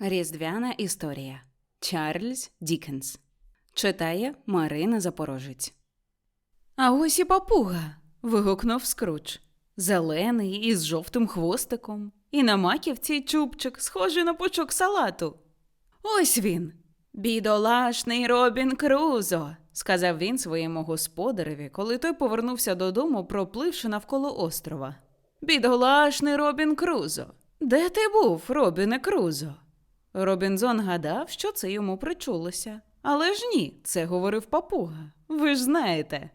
Різдвяна історія Чарльз Дікенс читає Марина Запорожець. А ось і папуга. вигукнув Скрудж. Зелений із жовтим хвостиком, і на маківці чубчик, схожий на пучок салату. Ось він. Бідолашний Робін Крузо, сказав він своєму господареві, коли той повернувся додому, пропливши навколо острова. Бідолашний Робін Крузо. Де ти був, Робіне Крузо? Робінзон гадав, що це йому причулося. Але ж ні, це говорив папуга. Ви ж знаєте.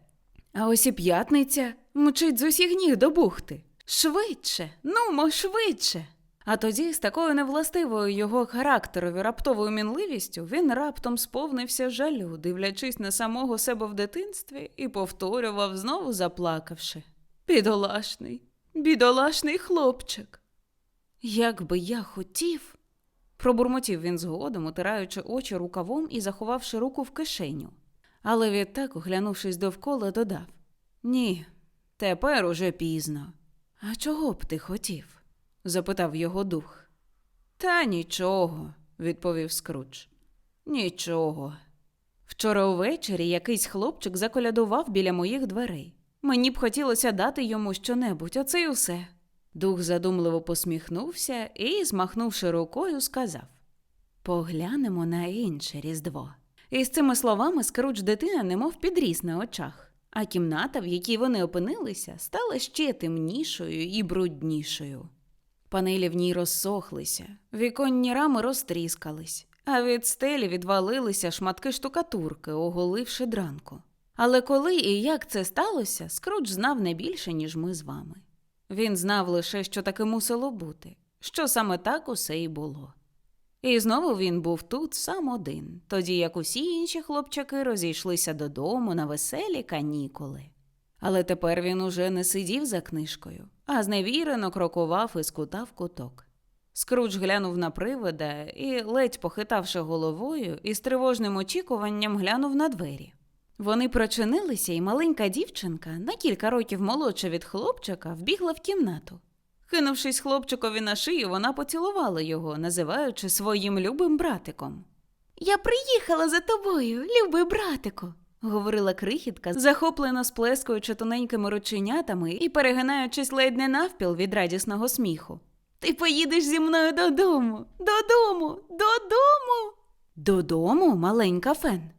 А ось і п'ятниця мчить з усіх ніг до бухти. Швидше, нумо, швидше. А тоді, з такою невластивою його характерові раптовою мінливістю, він раптом сповнився жалю, дивлячись на самого себе в дитинстві, і повторював, знову заплакавши. Бідолашний, бідолашний хлопчик. Як би я хотів. Пробурмотів він згодом, утираючи очі рукавом і заховавши руку в кишеню. Але відтак, оглянувшись довкола, додав Ні, тепер уже пізно. А чого б ти хотів? запитав його дух. Та нічого, відповів Скрудж. Нічого. Вчора увечері якийсь хлопчик заколядував біля моїх дверей. Мені б хотілося дати йому щонебудь, оце й усе. Дух задумливо посміхнувся і, змахнувши рукою, сказав Поглянемо на інше різдво. І з цими словами Скрудж дитина немов підріс на очах, а кімната, в якій вони опинилися, стала ще темнішою і бруднішою. Панелі в ній розсохлися, віконні рами розтріскались, а від стелі відвалилися шматки штукатурки, оголивши дранку. Але коли і як це сталося, Скрудж знав не більше, ніж ми з вами. Він знав лише, що таке мусило бути, що саме так усе і було. І знову він був тут сам один, тоді як усі інші хлопчаки розійшлися додому на веселі канікули. Але тепер він уже не сидів за книжкою, а зневірено крокував із кута в куток. Скрудж глянув на привида і, ледь похитавши головою, із тривожним очікуванням глянув на двері. Вони прочинилися, і маленька дівчинка, на кілька років молодша від хлопчика, вбігла в кімнату. Кинувшись хлопчикові на шию, вона поцілувала його, називаючи своїм любим братиком. Я приїхала за тобою, любий братику, говорила крихітка, захоплено сплескуючи тоненькими рученятами і перегинаючись ледь не навпіл від радісного сміху. Ти поїдеш зі мною додому, додому, додому. Додому, маленька фен.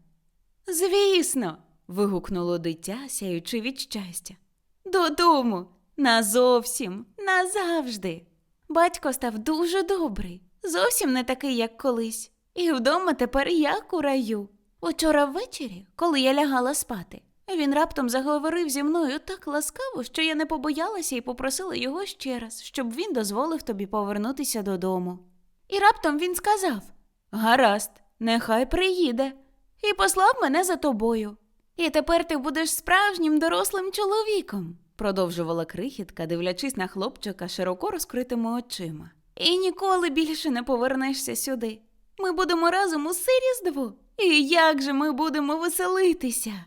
Звісно. вигукнуло дитя, сяючи від щастя. Додому, назовсім, назавжди. Батько став дуже добрий, зовсім не такий, як колись, і вдома тепер як у раю. Учора ввечері, коли я лягала спати, він раптом заговорив зі мною так ласкаво, що я не побоялася і попросила його ще раз, щоб він дозволив тобі повернутися додому. І раптом він сказав Гаразд, нехай приїде, і послав мене за тобою. І тепер ти будеш справжнім дорослим чоловіком, продовжувала крихітка, дивлячись на хлопчика широко розкритими очима. І ніколи більше не повернешся сюди. Ми будемо разом усе різдво. І як же ми будемо веселитися?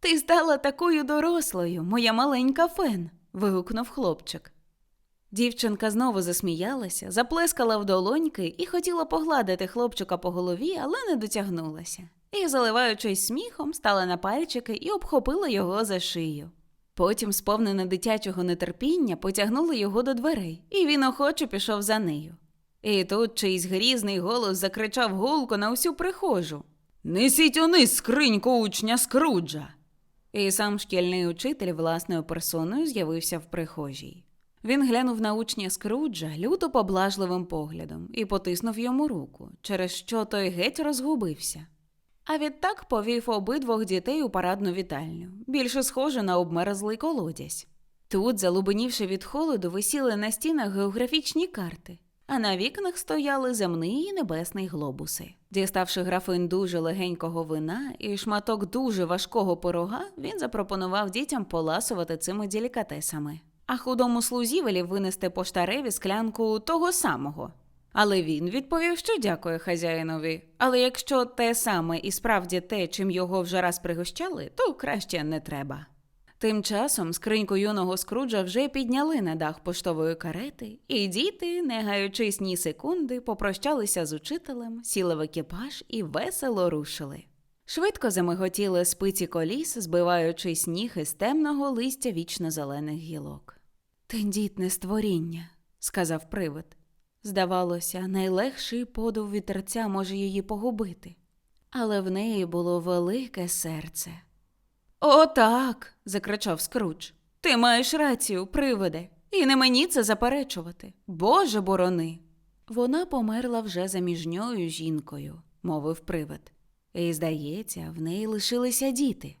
Ти стала такою дорослою, моя маленька фен. вигукнув хлопчик. Дівчинка знову засміялася, заплескала в долоньки і хотіла погладити хлопчика по голові, але не дотягнулася. І, заливаючись сміхом, стала на пальчики і обхопила його за шию. Потім, сповнене дитячого нетерпіння, потягнула його до дверей, і він охоче пішов за нею. І тут чийсь грізний голос закричав гулко на усю прихожу Несіть униз скриньку учня Скруджа. І сам шкільний учитель власною персоною з'явився в прихожій. Він глянув на учня Скруджа люто поблажливим поглядом і потиснув йому руку, через що той геть розгубився. А відтак повів обидвох дітей у парадну вітальню, більше схоже на обмерзлий колодязь. Тут, залубенівши від холоду, висіли на стінах географічні карти, а на вікнах стояли земний і небесний глобуси. Діставши графин дуже легенького вина і шматок дуже важкого пирога, він запропонував дітям поласувати цими делікатесами, а худому слузі велів винести поштареві склянку того самого. Але він відповів, що дякує хазяїнові. Але якщо те саме і справді те, чим його вже раз пригощали, то краще не треба. Тим часом скриньку юного скруджа вже підняли на дах поштової карети, і діти, не гаючись ні секунди, попрощалися з учителем, сіли в екіпаж і весело рушили. Швидко замиготіли спиці коліс, збиваючи сніг із темного листя вічно зелених гілок. Тендітне створіння, сказав привид. Здавалося, найлегший подув вітерця може її погубити, але в неї було велике серце. Отак. закричав Скрудж. Ти маєш рацію, привиде, і не мені це заперечувати. Боже борони. Вона померла вже заміжньою жінкою, мовив привид. І, здається, в неї лишилися діти.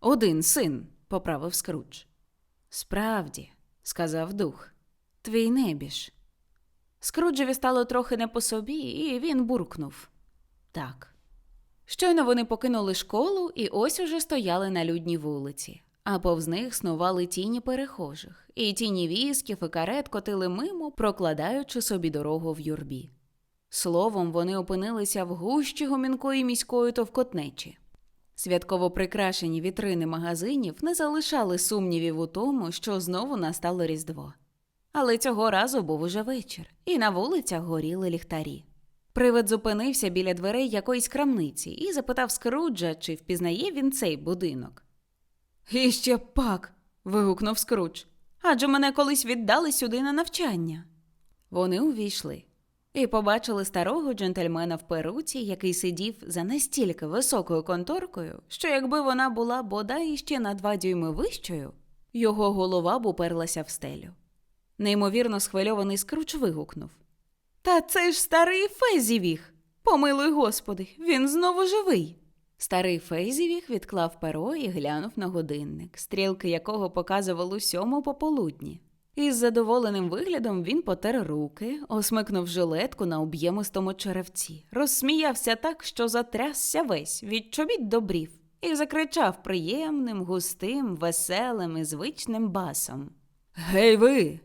Один син, поправив Скрудж. Справді, сказав дух, твій небіж. Скруджеві стало трохи не по собі, і він буркнув. Так. Щойно вони покинули школу і ось уже стояли на людній вулиці, а повз них снували тіні перехожих, і тіні візків і карет котили мимо, прокладаючи собі дорогу в юрбі. Словом, вони опинилися в гущі гомінкої міської товкотнечі. Святково прикрашені вітрини магазинів не залишали сумнівів у тому, що знову настало Різдво. Але цього разу був уже вечір, і на вулицях горіли ліхтарі. Привид зупинився біля дверей якоїсь крамниці і запитав Скруджа, чи впізнає він цей будинок. І ще пак. вигукнув Скрудж. Адже мене колись віддали сюди на навчання. Вони увійшли і побачили старого джентльмена в перуці, який сидів за настільки високою конторкою, що якби вона була бодай ще на два дюйми вищою, його голова б уперлася в стелю. Неймовірно схвильований Скруч вигукнув. Та це ж старий Фезівіх. Помилуй господи, він знову живий. Старий Фейзівіх відклав перо і глянув на годинник, стрілки якого показували сьому пополудні. Із задоволеним виглядом він потер руки, осмикнув жилетку на об'ємистому черевці, розсміявся так, що затрясся весь від чобіт до брів, і закричав приємним, густим, веселим і звичним басом. Гей ви,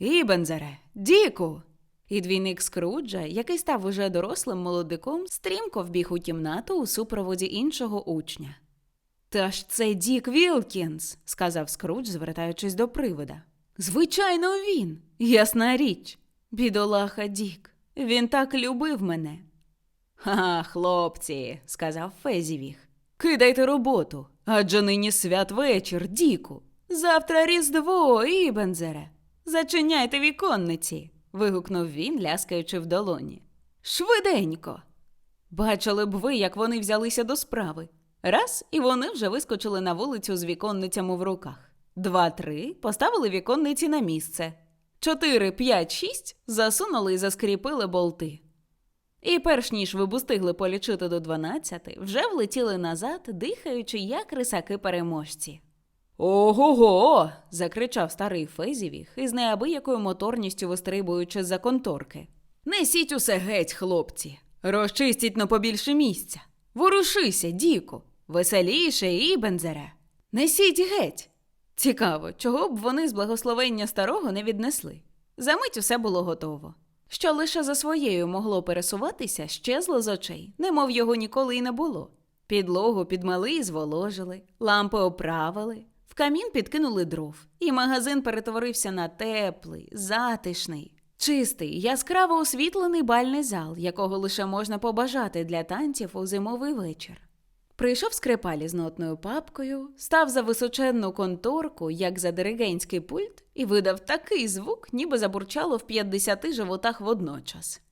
Ібензере, Діку! І двійник Скруджа, який став уже дорослим молодиком, стрімко вбіг у кімнату у супроводі іншого учня. Та ж це Дік Вілкінс, сказав Скрудж, звертаючись до привода. Звичайно, він, ясна річ. Бідолаха Дік. Він так любив мене. Ха, хлопці, сказав Фезівіх. Кидайте роботу, адже нині святвечір, Діку. Завтра Різдво, Ібензере. Зачиняйте віконниці. вигукнув він, ляскаючи в долоні. Швиденько. Бачили б ви, як вони взялися до справи. Раз, і вони вже вискочили на вулицю з віконницями в руках. Два, три поставили віконниці на місце. Чотири, п'ять, шість засунули і заскріпили болти. І перш ніж ви б устигли полічити до дванадцяти, вже влетіли назад, дихаючи, як рисаки переможці. Ого. го закричав старий Фезівіх із неабиякою моторністю вистрибуючи за конторки. Несіть усе геть, хлопці, розчистіть на побільше місця. Ворушися, діку, веселіше і бензере. Несіть геть. Цікаво, чого б вони з благословення старого не віднесли. Замить усе було готово. Що лише за своєю могло пересуватися, щезло з очей, немов його ніколи й не було. Підлогу підмали і зволожили, лампи оправили, камін підкинули дров, і магазин перетворився на теплий, затишний, чистий, яскраво освітлений бальний зал, якого лише можна побажати для танців у зимовий вечір. Прийшов скрипалі з нотною папкою, став за височенну конторку, як за диригентський пульт, і видав такий звук, ніби забурчало в 50 животах водночас.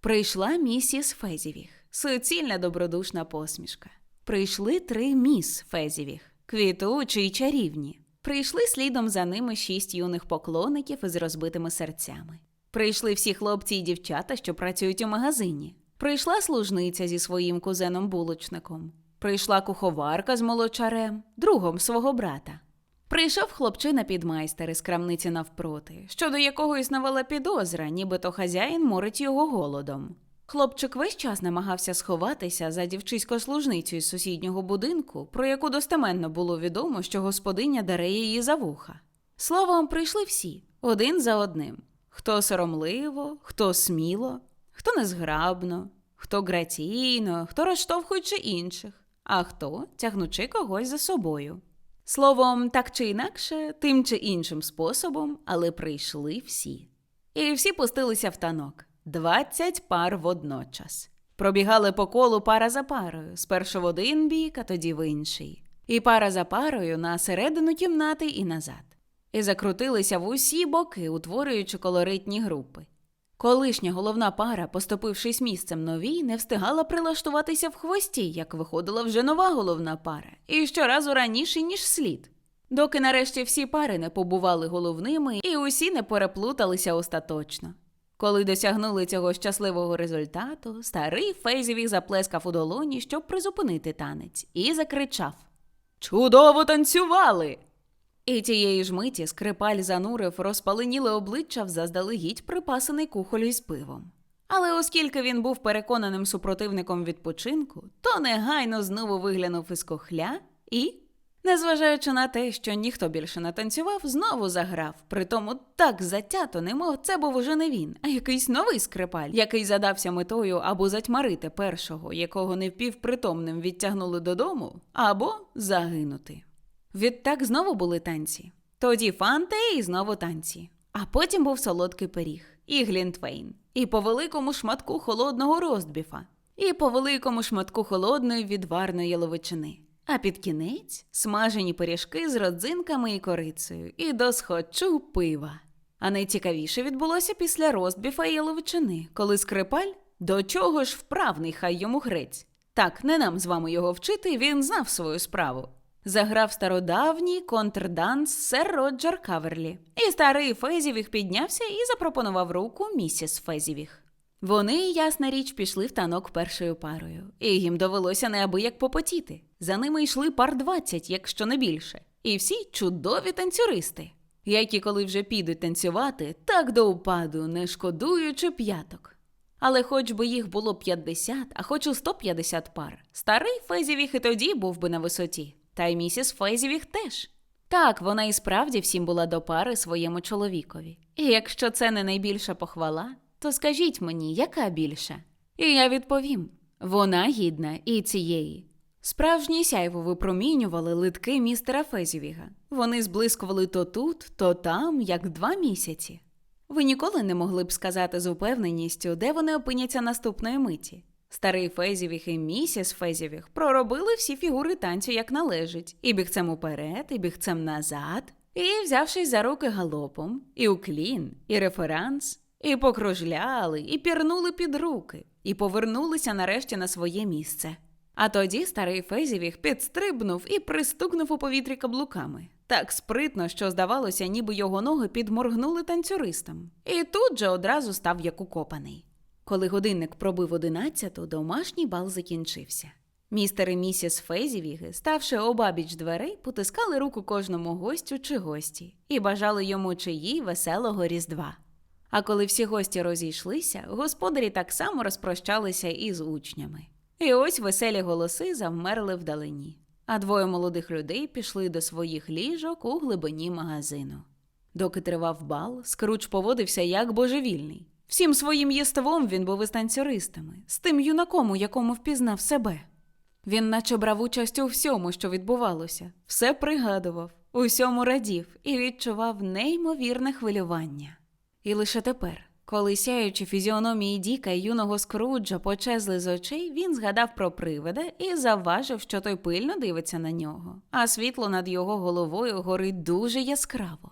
Прийшла місіс Фезівіх, суцільна добродушна посмішка. Прийшли три міс Фезівіх, квітучі й чарівні. Прийшли слідом за ними шість юних поклонників із розбитими серцями. Прийшли всі хлопці й дівчата, що працюють у магазині. Прийшла служниця зі своїм кузеном булочником. Прийшла куховарка з молочарем, другом свого брата. Прийшов хлопчина підмайстер із крамниці навпроти, щодо якого існувала підозра, нібито хазяїн морить його голодом. Хлопчик весь час намагався сховатися за дівчисько служницю із сусіднього будинку, про яку достеменно було відомо, що господиня даре її за вуха. Словом, прийшли всі, один за одним хто соромливо, хто сміло, хто незграбно, хто граційно, хто розштовхуючи інших, а хто тягнучи когось за собою. Словом, так чи інакше, тим чи іншим способом, але прийшли всі. І всі пустилися в танок. Двадцять пар водночас. Пробігали по колу пара за парою, спершу в один бік, а тоді в інший. І пара за парою на середину кімнати і назад. І закрутилися в усі боки, утворюючи колоритні групи. Колишня головна пара, поступившись місцем новій, не встигала прилаштуватися в хвості, як виходила вже нова головна пара, і щоразу раніше, ніж слід. Доки нарешті всі пари не побували головними і усі не переплуталися остаточно. Коли досягнули цього щасливого результату, старий Фейзівіх заплескав у долоні, щоб призупинити танець, і закричав: Чудово танцювали! І тієї ж миті скрипаль занурив розпаленіле обличчя в заздалегідь припасений кухоль із пивом. Але оскільки він був переконаним супротивником відпочинку, то негайно знову виглянув із кохля і, незважаючи на те, що ніхто більше не танцював, знову заграв, притому так затято, немов це був уже не він, а якийсь новий скрипаль, який задався метою або затьмарити першого, якого невпівпритомним відтягнули додому, або загинути. Відтак знову були танці. Тоді фанти і знову танці. А потім був солодкий пиріг, і глінтвейн, і по великому шматку холодного роздбіфа, і по великому шматку холодної відварної яловичини. А під кінець смажені пиріжки з родзинками і корицею, і досхочу пива. А найцікавіше відбулося після роздбіфа і яловичини, коли скрипаль до чого ж вправний, хай йому грець. Так, не нам з вами його вчити, він знав свою справу заграв стародавній контрданс сер Роджер Каверлі. І старий Фезівіх піднявся і запропонував руку місіс Фезівіх. Вони, ясна річ, пішли в танок першою парою, і їм довелося неабияк попотіти. За ними йшли пар двадцять, якщо не більше, і всі чудові танцюристи, які, коли вже підуть танцювати, так до упаду, не шкодуючи п'яток. Але хоч би їх було 50, а хоч у 150 пар, старий Фезівіх і тоді був би на висоті. Та й місіс Фейзівіх теж. Так, вона і справді всім була до пари своєму чоловікові. І якщо це не найбільша похвала, то скажіть мені, яка більша? І я відповім вона гідна і цієї. Справжні сяйво випромінювали литки містера Фезівіга. Вони зблискували то тут, то там, як два місяці. Ви ніколи не могли б сказати з упевненістю, де вони опиняться наступної миті. Старий Фезівіх і місіс Фезівіх проробили всі фігури танцю як належить, і бігцем уперед, і бігцем назад, і, взявшись за руки галопом, і уклін, і реферанс, і покружляли, і пірнули під руки, і повернулися нарешті на своє місце. А тоді старий Фезівіх підстрибнув і пристукнув у повітрі каблуками. Так спритно, що здавалося, ніби його ноги підморгнули танцюристам, і тут же одразу став як укопаний. Коли годинник пробив одинадцяту, домашній бал закінчився. Містер і місіс Фезівіги, ставши обабіч дверей, потискали руку кожному гостю чи гості і бажали йому чи їй веселого різдва. А коли всі гості розійшлися, господарі так само розпрощалися із учнями. І ось веселі голоси завмерли вдалині, а двоє молодих людей пішли до своїх ліжок у глибині магазину. Доки тривав бал, скруч поводився як божевільний. Всім своїм єством він був із танцюристами, з тим юнаком, у якому впізнав себе. Він наче брав участь у всьому, що відбувалося, все пригадував, усьому радів і відчував неймовірне хвилювання. І лише тепер, коли сяючи фізіономії Діка і юного Скруджа почезли з очей, він згадав про привида і завважив, що той пильно дивиться на нього, а світло над його головою горить дуже яскраво.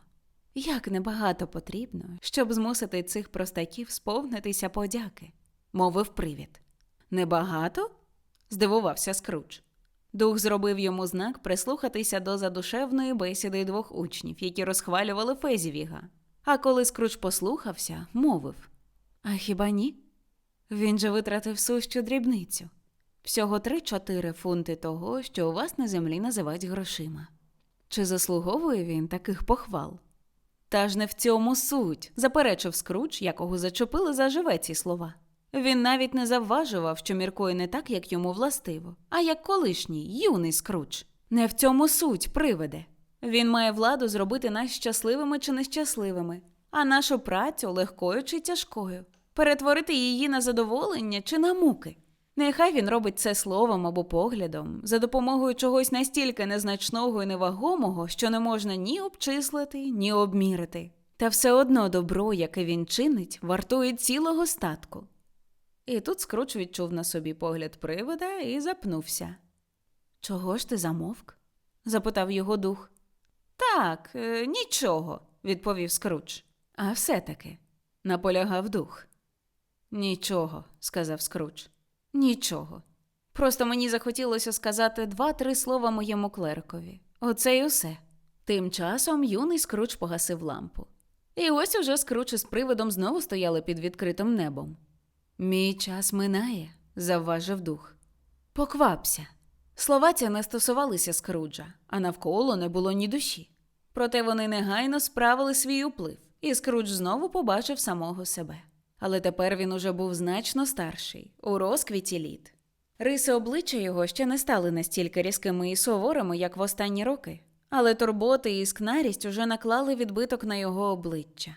Як небагато потрібно, щоб змусити цих простаків сповнитися подяки, мовив привід. Небагато? здивувався Скрудж. Дух зробив йому знак прислухатися до задушевної бесіди двох учнів, які розхвалювали Фезівіга. А коли Скрудж послухався, мовив А хіба ні? Він же витратив сущу дрібницю. Всього три-чотири фунти того, що у вас на землі називають грошима. Чи заслуговує він таких похвал? Та ж не в цьому суть, заперечив Скруч, якого зачепили за живе ці слова. Він навіть не завважував, що міркує не так, як йому властиво, а як колишній, юний Скруч. Не в цьому суть приведе. Він має владу зробити нас щасливими чи нещасливими, а нашу працю легкою чи тяжкою, перетворити її на задоволення чи на муки. Нехай він робить це словом або поглядом, за допомогою чогось настільки незначного і невагомого, що не можна ні обчислити, ні обмірити. Та все одно добро, яке він чинить, вартує цілого статку. І тут Скруч відчув на собі погляд привида і запнувся. Чого ж ти замовк? запитав його дух. Так, е, нічого, відповів Скруч. А все-таки, наполягав дух. Нічого, сказав Скруч. Нічого. Просто мені захотілося сказати два-три слова моєму клеркові. Оце й усе. Тим часом юний Скруч погасив лампу. І ось уже Скруч із привидом знову стояли під відкритим небом. Мій час минає, завважив дух. Поквапся. Слова ці не стосувалися Скруджа, а навколо не було ні душі. Проте вони негайно справили свій уплив, і Скрудж знову побачив самого себе. Але тепер він уже був значно старший, у розквіті літ. Риси обличчя його ще не стали настільки різкими і суворими, як в останні роки, але турботи і скнарість уже наклали відбиток на його обличчя.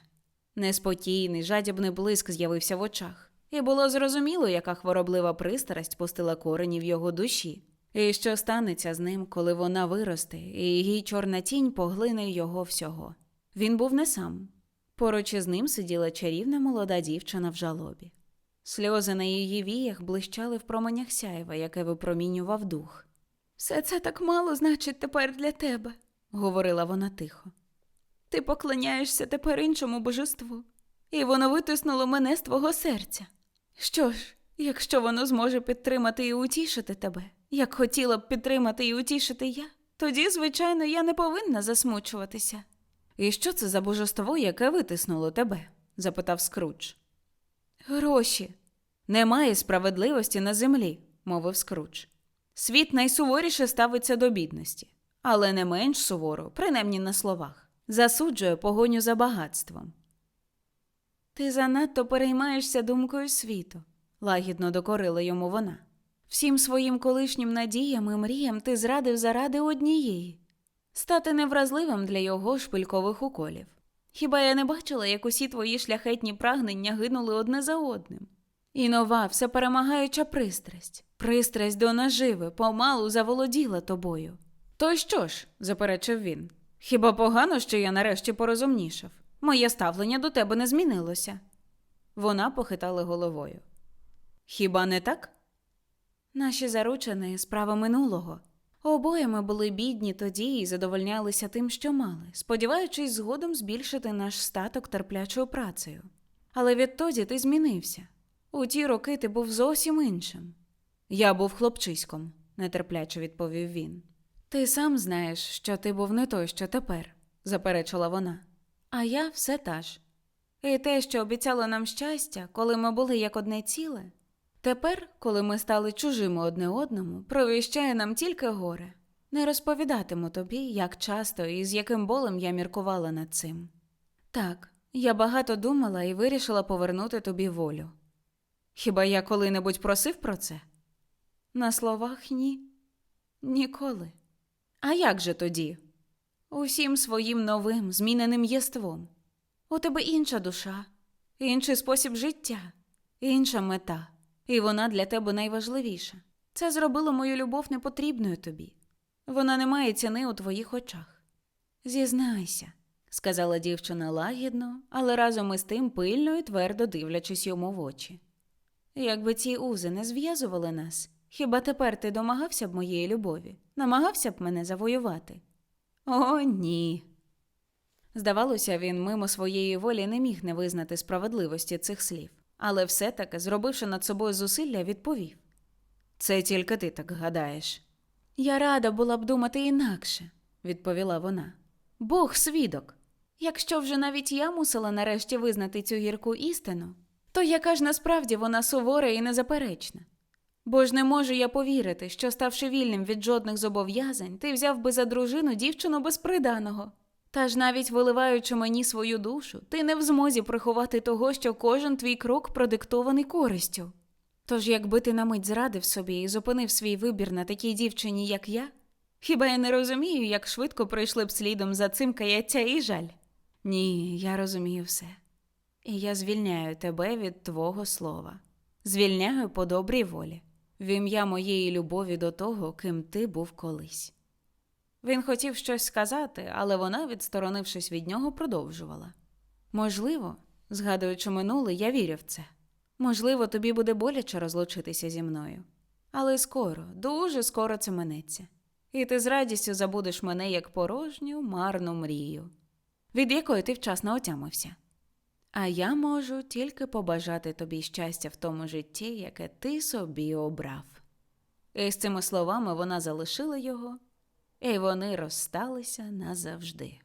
Неспокійний, жадібний блиск з'явився в очах, і було зрозуміло, яка хвороблива пристрасть пустила корені в його душі, і що станеться з ним, коли вона виросте, і її чорна тінь поглине його всього. Він був не сам. Поруч із ним сиділа чарівна молода дівчина в жалобі. Сльози на її віях блищали в променях сяйва, яке випромінював дух. Все це так мало значить тепер для тебе, говорила вона тихо. Ти поклоняєшся тепер іншому божеству, і воно витиснуло мене з твого серця. Що ж, якщо воно зможе підтримати і утішити тебе, як хотіла б підтримати і утішити я, тоді, звичайно, я не повинна засмучуватися. І що це за божество, яке витиснуло тебе? запитав Скрудж. Гроші. Немає справедливості на землі, мовив Скрудж. Світ найсуворіше ставиться до бідності, але не менш суворо, принаймні на словах, засуджує погоню за багатством. Ти занадто переймаєшся думкою світу, лагідно докорила йому вона. Всім своїм колишнім надіям і мріям ти зрадив заради однієї стати невразливим для його шпилькових уколів. Хіба я не бачила, як усі твої шляхетні прагнення гинули одне за одним? І нова, всеперемагаюча пристрасть, пристрасть до наживи, помалу заволоділа тобою. То що ж, заперечив він. Хіба погано, що я нарешті порозумнішав? Моє ставлення до тебе не змінилося. Вона похитала головою. Хіба не так? Наші заручини справа минулого. Обоє ми були бідні тоді і задовольнялися тим, що мали, сподіваючись згодом збільшити наш статок терплячою працею. Але відтоді ти змінився. У ті роки ти був зовсім іншим. Я був хлопчиськом, нетерпляче відповів він. Ти сам знаєш, що ти був не той, що тепер, заперечила вона. А я все та ж. І те, що обіцяло нам щастя, коли ми були як одне ціле, Тепер, коли ми стали чужими одне одному, провіщає нам тільки горе. Не розповідатиму тобі, як часто і з яким болем я міркувала над цим. Так, я багато думала і вирішила повернути тобі волю. Хіба я коли-небудь просив про це? На словах ні. Ніколи. А як же тоді? Усім своїм новим, зміненим єством. У тебе інша душа, інший спосіб життя, інша мета. І вона для тебе найважливіша. Це зробило мою любов непотрібною тобі. Вона не має ціни у твоїх очах. Зізнайся, сказала дівчина лагідно, але разом із тим пильно і твердо дивлячись йому в очі. Якби ці узи не зв'язували нас, хіба тепер ти домагався б моєї любові, намагався б мене завоювати? О, ні. Здавалося, він мимо своєї волі не міг не визнати справедливості цих слів але все-таки, зробивши над собою зусилля, відповів Це тільки ти так гадаєш. Я рада була б думати інакше, відповіла вона. Бог свідок. Якщо вже навіть я мусила нарешті визнати цю гірку істину, то яка ж насправді вона сувора і незаперечна? Бо ж не можу я повірити, що, ставши вільним від жодних зобов'язань, ти взяв би за дружину дівчину безприданого. Та ж навіть виливаючи мені свою душу, ти не в змозі приховати того, що кожен твій крок продиктований користю. Тож, якби ти на мить зрадив собі і зупинив свій вибір на такій дівчині, як я, хіба я не розумію, як швидко пройшли б слідом за цим каяття і жаль? Ні, я розумію все. І я звільняю тебе від твого слова, звільняю по добрій волі. в ім'я моєї любові до того, ким ти був колись. Він хотів щось сказати, але вона, відсторонившись від нього, продовжувала. Можливо, згадуючи минуле, я вірю в це. Можливо, тобі буде боляче розлучитися зі мною. Але скоро, дуже скоро це минеться. І ти з радістю забудеш мене як порожню, марну мрію, від якої ти вчасно отямився. А я можу тільки побажати тобі щастя в тому житті, яке ти собі обрав. І з цими словами вона залишила його, і вони розсталися назавжди.